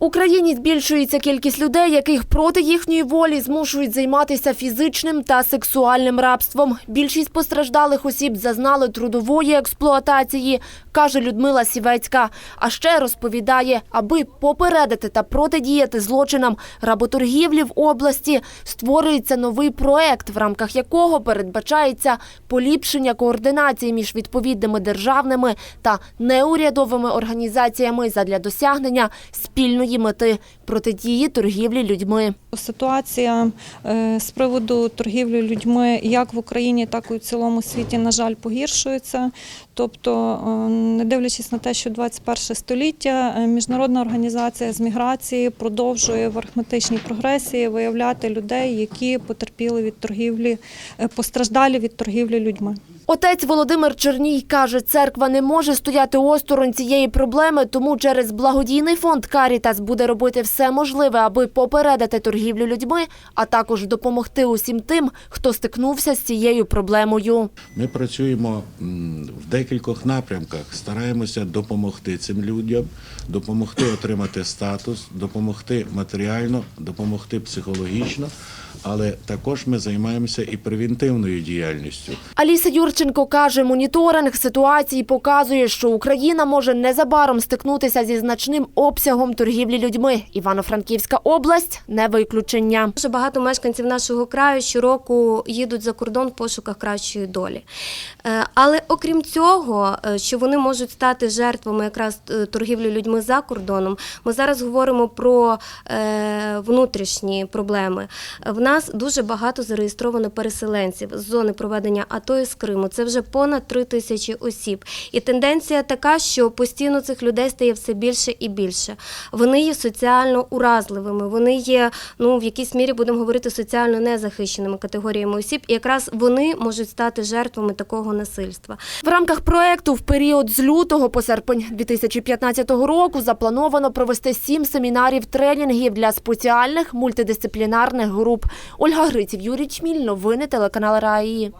Україні збільшується кількість людей, яких проти їхньої волі змушують займатися фізичним та сексуальним рабством. Більшість постраждалих осіб зазнали трудової експлуатації, каже Людмила Сівецька. А ще розповідає, аби попередити та протидіяти злочинам работоргівлі в області, створюється новий проект, в рамках якого передбачається поліпшення координації між відповідними державними та неурядовими організаціями задля досягнення спільної мети протидії торгівлі людьми. Ситуація е, з приводу торгівлі людьми як в Україні, так і в цілому світі, на жаль, погіршується. Тобто, е, не дивлячись на те, що 21 століття е, міжнародна організація з міграції продовжує в арифметичній прогресії виявляти людей, які потерпіли від торгівлі, е, постраждалі від торгівлі людьми. Отець Володимир Черній каже, церква не може стояти осторонь цієї проблеми, тому через благодійний фонд Карітас буде робити все можливе, аби попередити торгівлю людьми, а також допомогти усім тим, хто стикнувся з цією проблемою. Ми працюємо в декількох напрямках, стараємося допомогти цим людям, допомогти отримати статус, допомогти матеріально, допомогти психологічно, але також ми займаємося і превентивною діяльністю. Аліса Юрченко каже, моніторинг ситуації показує, що Україна може незабаром стикнутися зі значним обсягом торгівлі людьми. Івано-Франківська область не виключення. Дуже багато мешканців нашого краю щороку їдуть за кордон в пошуках кращої долі. Е, Але окрім цього, е, що вони можуть стати жертвами якраз е, торгівлі людьми за кордоном, ми зараз говоримо про е, внутрішні проблеми. В нас дуже багато зареєстровано переселенців з зони проведення АТО і з Криму. Це вже понад три тисячі осіб. І тенденція така, що постійно цих людей стає все більше і більше. Вони є соціально уразливими, вони є, ну в якійсь мірі будемо говорити, соціально незахищеними категоріями осіб, і якраз вони можуть стати жертвами такого насильства. В рамках проекту в період з лютого по серпень 2015 року заплановано провести сім семінарів тренінгів для спеціальних мультидисциплінарних груп. Ольга Гриців, Юрій Чміль, новини телеканал Раї.